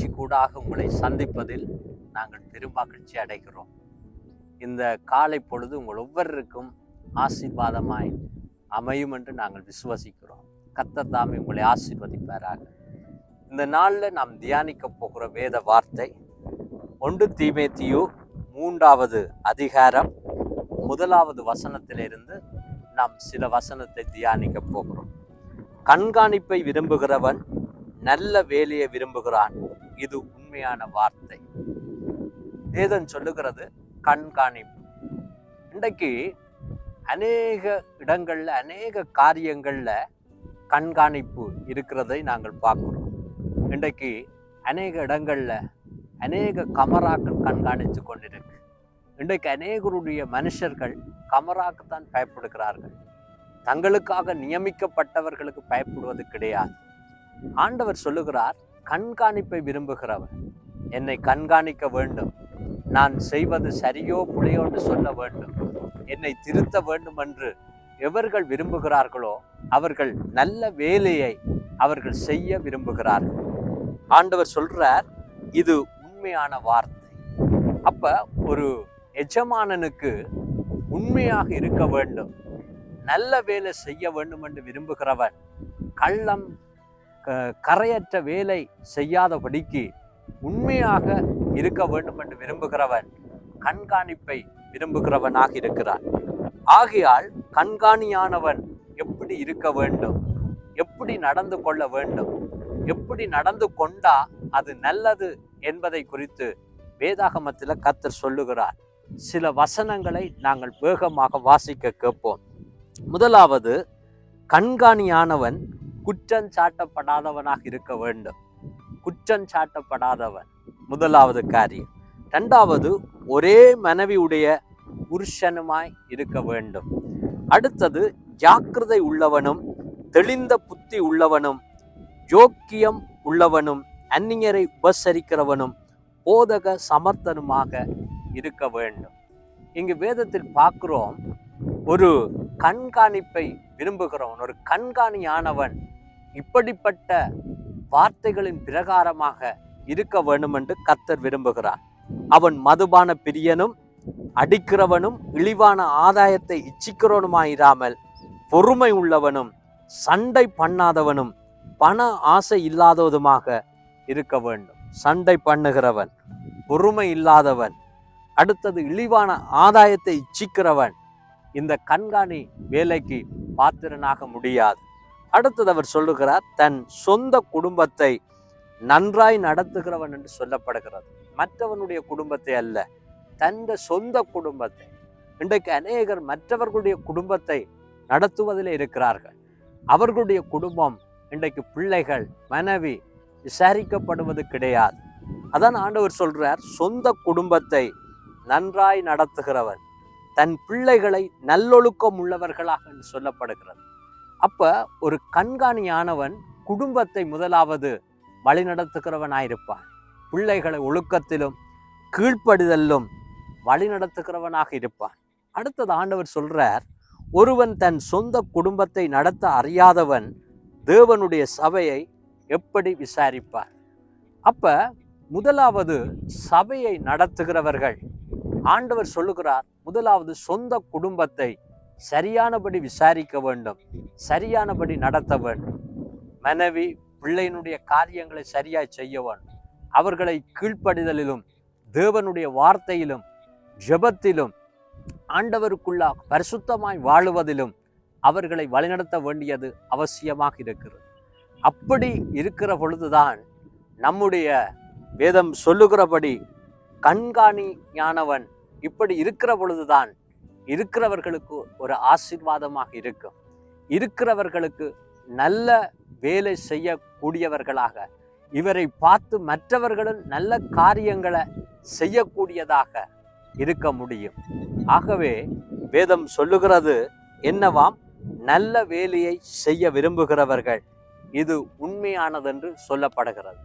வாயிலாக உங்களை சந்திப்பதில் நாங்கள் பெருமகிழ்ச்சி அடைகிறோம். இந்த காலை பொழுது உங்கள் ஒவ்வொருக்கும் ஆசீர்வாதமாய் அமையும் என்று நாங்கள் விசுவசிக்கிறோம். கத்தத்தாமே உங்களை ஆசீர்வதிப்பாராக. இந்த நாளில் நாம் தியானிக்க போகிற வேத வார்த்தை ஒன்று தீமேத்தியு மூன்றாவது அதிகாரம் முதலாவது வசனத்திலிருந்து நாம் சில வசனத்தை தியானிக்க போகிறோம். கண்காணிப்பை விரும்புகிறவன் நல்ல வேலையை விரும்புகிறான். இது உண்மையான வார்த்தை. வேதம் சொல்லுகிறது கண்காணிப்பு இன்றைக்கு அநேக இடங்களில் அநேக காரியங்களில் கண்காணிப்பு இருக்கிறதை நாங்கள் பார்க்குறோம். இன்றைக்கு அநேக இடங்களில் அநேக கமராக்கள் கண்காணித்து கொண்டிருக்கு. இன்றைக்கு அநேகருடைய மனுஷர்கள் கமராக்குத்தான் பயப்படுகிறார்கள். தங்களுக்காக நியமிக்கப்பட்டவர்களுக்கு பயப்படுவது கிடையாது. ஆண்டவர் சொல்லுகிறார் கண்காணிப்பை விரும்புகிறவன். என்னை கண்காணிக்க வேண்டும். நான் செய்வது சரியோ புலையோ என்று சொல்ல வேண்டும். என்னை திருத்த வேண்டும் என்று எவர்கள் விரும்புகிறார்களோ அவர்கள் நல்ல வேலையை அவர்கள் செய்ய விரும்புகிறார்கள். ஆண்டவர் சொல்றார் இது உண்மையான வார்த்தை. அப்ப ஒரு எஜமானனுக்கு உண்மையாக இருக்க வேண்டும். நல்ல வேலை செய்ய வேண்டும் என்று விரும்புகிறவன் கள்ளம் கரையற்ற வேலை செய்யாதபடிக்கு உண்மையாக இருக்க வேண்டும் என்று விரும்புகிறவன் கண்காணிப்பை விரும்புகிறவனாக இருக்கிறான். ஆகையால் கண்காணியானவன் எப்படி இருக்க வேண்டும்? எப்படி நடந்து கொள்ள வேண்டும்? எப்படி நடந்து கொண்டா அது நல்லது என்பதை குறித்து வேதாகமத்தில் கத்தர் சொல்லுகிறார். சில வசனங்களை நாங்கள் வேகமாக வாசிக்க கேட்போம். முதலாவது கண்காணியானவன் குற்றம் சாட்டப்படாதவனாக இருக்க வேண்டும். குற்றம் சாட்டப்படாதவன். முதலாவது காரியம். ரெண்டாவது ஒரே மனைவியுடைய புருஷனுமாய் இருக்க வேண்டும். அடுத்தது ஜாக்கிரதை உள்ளவனும் தெளிந்த புத்தி உள்ளவனும் ஜோக்கியம் உள்ளவனும் அந்நியரை உபசரிக்கிறவனும் போதக சமர்த்தனுமாக இருக்க வேண்டும். இங்கு வேதத்தில் பார்க்கிறோம் ஒரு கண்காணிப்பை விரும்புகிறவன் ஒரு கண்காணியானவன் இப்படிப்பட்ட வார்த்தைகளின் பிரகாரமாக இருக்க வேண்டும் என்று கத்தர் விரும்புகிறார். அவன் மதுபான பிரியனும் அடிக்கிறவனும் இழிவான ஆதாயத்தை இச்சிக்கிறவனுமாயிராமல் பொறுமை உள்ளவனும் சண்டை பண்ணாதவனும் பண ஆசை இல்லாதவதுமாக இருக்க வேண்டும். சண்டை பண்ணுகிறவன் பொறுமை இல்லாதவன் அடுத்தது இழிவான ஆதாயத்தை இச்சிக்கிறவன் இந்த கண்காணி வேலைக்கு பாத்திரனாக முடியாது. அடுத்தது அவர் சொல்லுகிறார் தன் சொந்த குடும்பத்தை நன்றாய் நடத்துகிறவன் என்று சொல்லப்படுகிறது. மற்றவனுடைய குடும்பத்தை அல்ல தன் சொந்த குடும்பத்தை. இன்றைக்கு அநேகர் மற்றவர்களுடைய குடும்பத்தை நடத்துவதில் இருக்கிறார்கள். அவர்களுடைய குடும்பம் இன்றைக்கு பிள்ளைகள் மனைவி விசாரிக்கப்படுவது கிடையாது. அதான் ஆண்டவர் சொல்றார் சொந்த குடும்பத்தை நன்றாய் நடத்துகிறவன். தன் பிள்ளைகளை நல்லொழுக்கம் உள்ளவர்களாக என்று சொல்லப்படுகிறது. அப்போ ஒரு கண்காணியானவன் குடும்பத்தை முதலாவது வழிநடத்துகிறவனாயிருப்பான். பிள்ளைகளை ஒழுக்கத்திலும் கீழ்ப்படுதலும் வழிநடத்துகிறவனாக இருப்பான். அடுத்தது ஆண்டவர் சொல்றார் ஒருவன் தன் சொந்த குடும்பத்தை நடத்த அறியாதவன் தேவனுடைய சபையை எப்படி விசாரிப்பார்? அப்ப முதலாவது சபையை நடத்துகிறவர்கள் ஆண்டவர் சொல்லுகிறார் முதலாவது சொந்த குடும்பத்தை சரியானபடி விசாரிக்க வேண்டும் சரியானபடி நடத்த வேண்டும். மனைவி பிள்ளையினுடைய காரியங்களை சரியாய் செய்ய வேண்டும். அவர்களை கீழ்ப்படிதலிலும் தேவனுடைய வார்த்தையிலும் ஜெபத்திலும் ஆண்டவருக்குள்ள பரிசுத்தமாய் வாழுவதிலும் அவர்களை வழிநடத்த வேண்டியது அவசியமாக இருக்கிறது. அப்படி இருக்கிற பொழுதுதான் நம்முடைய வேதம் சொல்லுகிறபடி கண்காணி ஞானவன் இப்படி இருக்கிற பொழுதுதான் இருக்கிறவர்களுக்கு ஒரு ஆசீர்வாதமாக இருக்கும். இருக்கிறவர்களுக்கு நல்ல வேலை செய்யக்கூடியவர்களாக இவரை பார்த்து மற்றவர்களும் நல்ல காரியங்களை செய்யக்கூடியதாக இருக்க முடியும். ஆகவே வேதம் சொல்லுகிறது என்னவாம்? நல்ல வேலையை செய்ய விரும்புகிறவர்கள் இது உண்மையானதென்று சொல்லப்படுகிறது.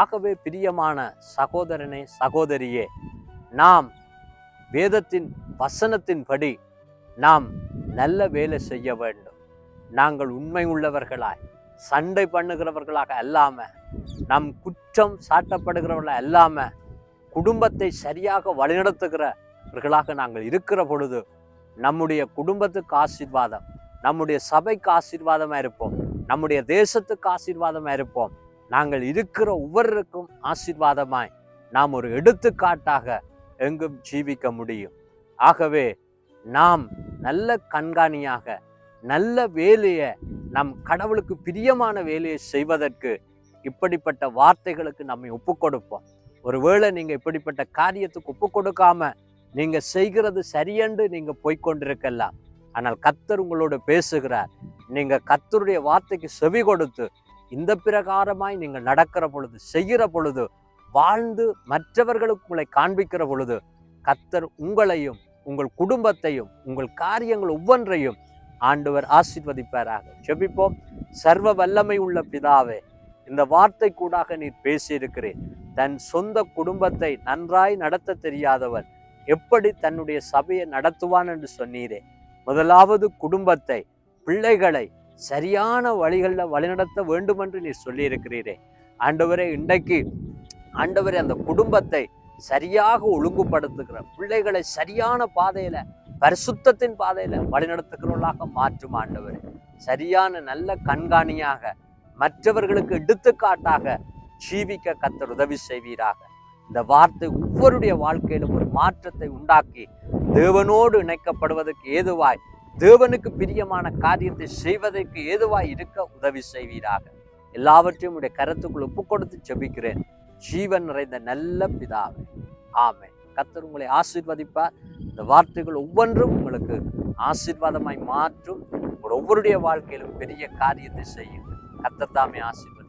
ஆகவே பிரியமான சகோதரனே சகோதரியே நாம் வேதத்தின் வசனத்தின்படி நாம் நல்ல வேலை செய்ய வேண்டும். நாங்கள் உண்மை உள்ளவர்களாய் சண்டை பண்ணுகிறவர்களாக அல்லாமல் நம் குற்றம் சாட்டப்படுகிறவர்களாக அல்லாமல் குடும்பத்தை சரியாக வழிநடத்துகிறவர்களாக நாங்கள் இருக்கிற பொழுது நம்முடைய குடும்பத்துக்கு ஆசீர்வாதம் நம்முடைய சபைக்கு ஆசீர்வாதமாக இருப்போம் நம்முடைய தேசத்துக்கு ஆசீர்வாதமாக இருப்போம். நாங்கள் இருக்கிற ஒவ்வொருக்கும் ஆசீர்வாதமாய் நாம் ஒரு எடுத்துக்காட்டாக எங்கும் ஜீவிக்க முடியும். ஆகவே நாம் நல்ல கண்காணியாக நல்ல வேலையை நம் கடவுளுக்கு பிரியமான வேலையை செய்வதற்கு இப்படிப்பட்ட வார்த்தைகளுக்கு நம்மை ஒப்பு கொடுப்போம். ஒருவேளை நீங்கள் இப்படிப்பட்ட காரியத்துக்கு ஒப்பு கொடுக்காம நீங்கள் செய்கிறது சரியென்று நீங்கள் போய்கொண்டிருக்கலாம் ஆனால் கத்தர் உங்களோடு பேசுகிறார். நீங்கள் கத்தருடைய வார்த்தைக்கு செவி கொடுத்து இந்த பிரகாரமாய் நீங்கள் நடக்கிற பொழுது செய்கிற பொழுது வாழ்ந்து மற்றவர்களுக்கு உங்களை காண்பிக்கிற பொழுது கத்தர் உங்களையும் உங்கள் குடும்பத்தையும் உங்கள் காரியங்கள் ஒவ்வொன்றையும் ஆண்டவர் ஆசிர்வதிப்பாராக. ஜெபிப்போம். சர்வ வல்லமை உள்ள பிதாவே இந்த வார்த்தை கூடாக நீர் பேசியிருக்கிறேன் தன் சொந்த குடும்பத்தை நன்றாய் நடத்த தெரியாதவன் எப்படி தன்னுடைய சபையை நடத்துவான் என்று சொன்னீரே. முதலாவது குடும்பத்தை பிள்ளைகளை சரியான வழிகளில் வழிநடத்த வேண்டும் என்று நீர் சொல்லியிருக்கிறீரே. ஆண்டவரே இன்றைக்கு ஆண்டவர் அந்த குடும்பத்தை சரியாக ஒழுங்குபடுத்துகிற பிள்ளைகளை சரியான பாதையில பரிசுத்தத்தின் பாதையில வழிநடத்துகிறவர்களாக மாற்றும் ஆண்டவர். சரியான நல்ல கண்காணியாக மற்றவர்களுக்கு எடுத்துக்காட்டாக ஜீவிக்க கத்தர் உதவி செய்வீராக. இந்த வார்த்தை ஒவ்வொருடைய வாழ்க்கையிலும் ஒரு மாற்றத்தை உண்டாக்கி தேவனோடு இணைக்கப்படுவதற்கு ஏதுவாய் தேவனுக்கு பிரியமான காரியத்தை செய்வதற்கு ஏதுவாய் இருக்க உதவி செய்வீராக. எல்லாவற்றையும் உடைய கருத்துக்குள் ஒப்பு கொடுத்து ஜெபிக்கிறேன். ஜீவன் நிறைந்த நல்ல பிதாவே. ஆமை கத்தர் உங்களை ஆசீர்வதிப்பார். இந்த வார்த்தைகள் ஒவ்வொன்றும் உங்களுக்கு ஆசீர்வாதமாய் மாற்றும். உங்கள் ஒவ்வொருடைய வாழ்க்கையிலும் பெரிய காரியத்தை செய்யும். கத்தர் தாமே ஆசீர்வதி